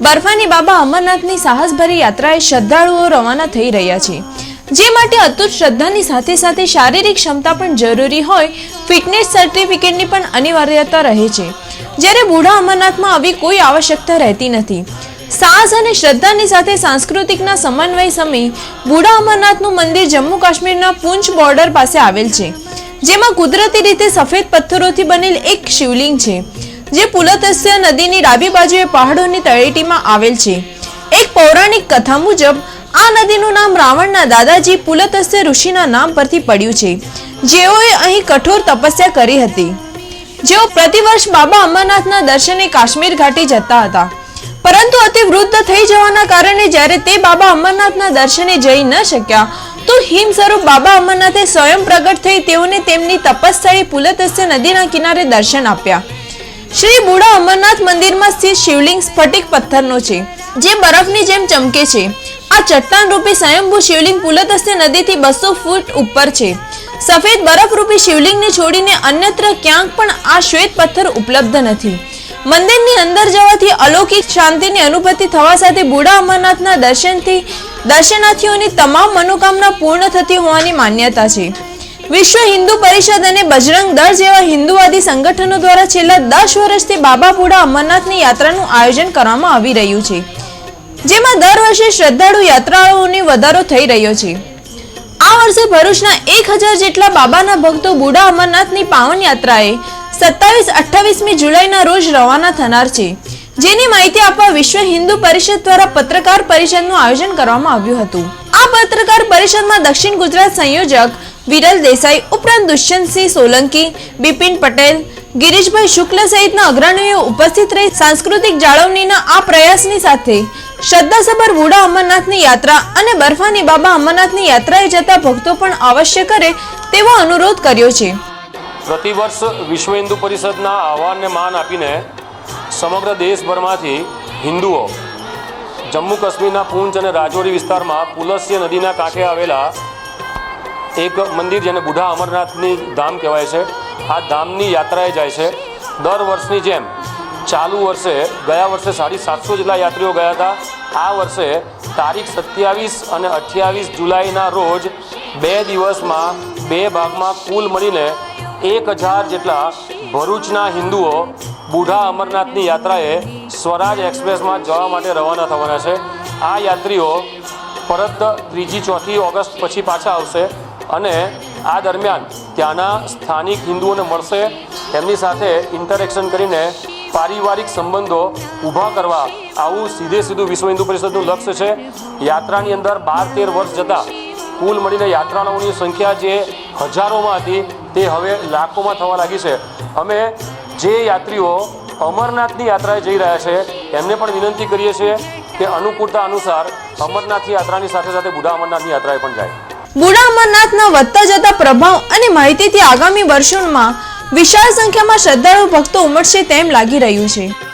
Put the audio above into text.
બર્ફાની બાબા અમરનાથની સાહસભરી યાત્રાએ શ્રદ્ધાળુઓ રવાના થઈ રહ્યા છે. જે માટે અતુટ શ્રદ્ધાની સાથે સાથે શારીરિક ક્ષમતા પણ જરૂરી હોય, ફિટનેસ સર્ટિફિકેટની પણ અનિવાર્યતા રહે છે. જ્યારે બુઢા અમરનાથમાં આવી કોઈ આવશ્યકતા રહેતી નથી. સાહસ અને શ્રદ્ધાની સાથે સાંસ્કૃતિકના સમન્વય સમય બુઢા અમરનાથનું મંદિર જમ્મુ કાશ્મીરના પૂંચ બોર્ડર પાસે આવેલ છે. જેમાં કુદરતી રીતે સફેદ પથ્થરોથી બનેલ એક શિવલિંગ છે. જે પુલતસ્ય નદીની ડાબી બાજુએ પહાડોની તળેટીમાં આવેલ છે. એક પૌરાણિક કથા મુજબ, આ નદીનું નામ રાવણના દાદાજી પુલતસ્ય ઋષિના નામ પરથી પડ્યું છે. જેઓએ અહીં કઠોર તપસ્યા કરી હતી. જેઓ પ્રતિવર્ષ બાબા અમરનાથના દર્શને કાશ્મીર ઘાટી જતા હતા. પરંતુ અતિ વૃદ્ધ થઈ જવાના કારણે જ્યારે તે બાબા અમરનાથના દર્શને જઈ ન શક્યા, તો હિમ સ્વરૂપ બાબા અમરનાથે સ્વયં પ્રગટ થઈ તેઓને તેમની તપસ્થળી પુલતસ્ય નદીના કિનારે દર્શન આપ્યા. શ્રી બુડા અમરનાથ મંદિરમાં સ્થિત શિવલિંગ સ્ફટિક પથ્થરનો છે, જે બરફની જેમ ચમકે છે. આ ચટ્ટાન રૂપી સ્વયંભૂ શિવલિંગ પુલતસ્ય નદીથી બસો ફૂટ ઉપર છે. સફેદ બરફરૂપી શિવલિંગને છોડીને અન્યત્ર ક્યાંક પણ આ શ્વેત પથ્થર ઉપલબ્ધ નથી. મંદિરની અંદર જવાથી અલૌકિક શાંતિની અનુભૂતિ થવા સાથે બુડા અમરનાથના દર્શનથી દર્શનાર્થીઓની તમામ મનોકામના પૂર્ણ થતી હોવાની માન્યતા છે. વિશ્વ હિન્દુ પરિષદ અને બજરંગ દળ જેવા હિન્દુવાદી સંગઠનો દ્વારા છેલ્લા દસ વર્ષથી બાબાપુરા અમરનાથની યાત્રાનું આયોજન કરવામાં આવી રહ્યું છે, જેમાં દર વર્ષે શ્રદ્ધાળુ યાત્રાળુઓની વધારો થઈ રહ્યો છે. આ વર્ષે ભરૂચના એક હજાર જેટલા બાબાના ભક્તો બુડા અમરનાથની પાવન યાત્રાએ સત્તાવીસ અઠ્ઠાવીસમી જુલાઈના રોજ રવાના થનાર છે. જેની માહિતી આપવા વિશ્વ હિન્દુ પરિષદ દ્વારા પત્રકાર પરિષદનું આયોજન કરવામાં આવ્યું હતું. આ પત્રકાર પરિષદમાં દક્ષિણ ગુજરાત સંયોજક વિરલ દેસાઈ ઉપરાંત દુષ્યંતસિંહ સોલંકી, બિપિન પટેલ, ગિરીશભાઈ શુક્લ સહિતના અગ્રણીઓ ઉપસ્થિત રહી સાંસ્કૃતિક જાળવણીના આ પ્રયાસની સાથે શ્રદ્ધાસભર વુડા અમરનાથની યાત્રા અને બર્ફાની બાબા અમરનાથની યાત્રાએ જતા ભક્તો પણ અવશ્ય કરે તેવો અનુરોધ કર્યો છે. પ્રતિવર્ષ વિશ્વ હિન્દુ પરિષદના આહવાનને માન આપીને સમગ્ર દેશભરમાંથી હિન્દુઓ જમ્મુ કાશ્મીરના પૂંચ અને રાજૌરી વિસ્તારમાં પુલસ્ય નદીના કાંઠે આવેલા એક મંદિર જેને બુઢા અમરનાથની ધામ કહેવાય છે. આ ધામની યાત્રાએ જાય છે. દર વર્ષની જેમ ચાલુ વર્ષે, ગયા વર્ષે સાડી સાતસો જેટલા યાત્રીઓ ગયા હતા. આ વર્ષે તારીખ સત્યાવીસ અને અઠ્યાવીસ જુલાઈના રોજ બે દિવસમાં બે ભાગમાં કુલ મળીને એક હજાર જેટલા ભરૂચના હિન્દુઓ બુઢા અમરનાથની યાત્રાએ સ્વરાજ એક્સપ્રેસમાં જવા માટે રવાના થવાના છે. આ યાત્રીઓ પરત ત્રીજી ચોથી ઓગસ્ટ પછી પાછા આવશે. અને આ દરમિયાન ત્યાંના સ્થાનિક હિન્દુઓને મળશે. એમની સાથે ઇન્ટરેક્શન કરીને પારિવારિક સંબંધો ઊભા કરવા આવું સીધે સીધું વિશ્વ હિન્દુ પરિષદનું લક્ષ્ય છે. યાત્રાની અંદર બાર તેર વર્ષ જતાં કુલ મળીને યાત્રાળુઓની સંખ્યા જે હજારોમાં હતી, તે હવે લાખોમાં થવા લાગી છે. અમે જે યાત્રીઓ અમરનાથની યાત્રાએ જઈ રહ્યા છે, એમને પણ વિનંતી કરીએ છીએ કે અનુકૂળતા અનુસાર અમરનાથની યાત્રાની સાથે સાથે બુઢા અમરનાથની યાત્રાએ પણ જાય. બુડા અમરનાથના વધતા જતા પ્રભાવ અને માહિતીથી આગામી વર્ષોમાં વિશાળ સંખ્યામાં શ્રદ્ધાળુ ભક્તો ઉમટશે તેમ લાગી રહ્યું છે.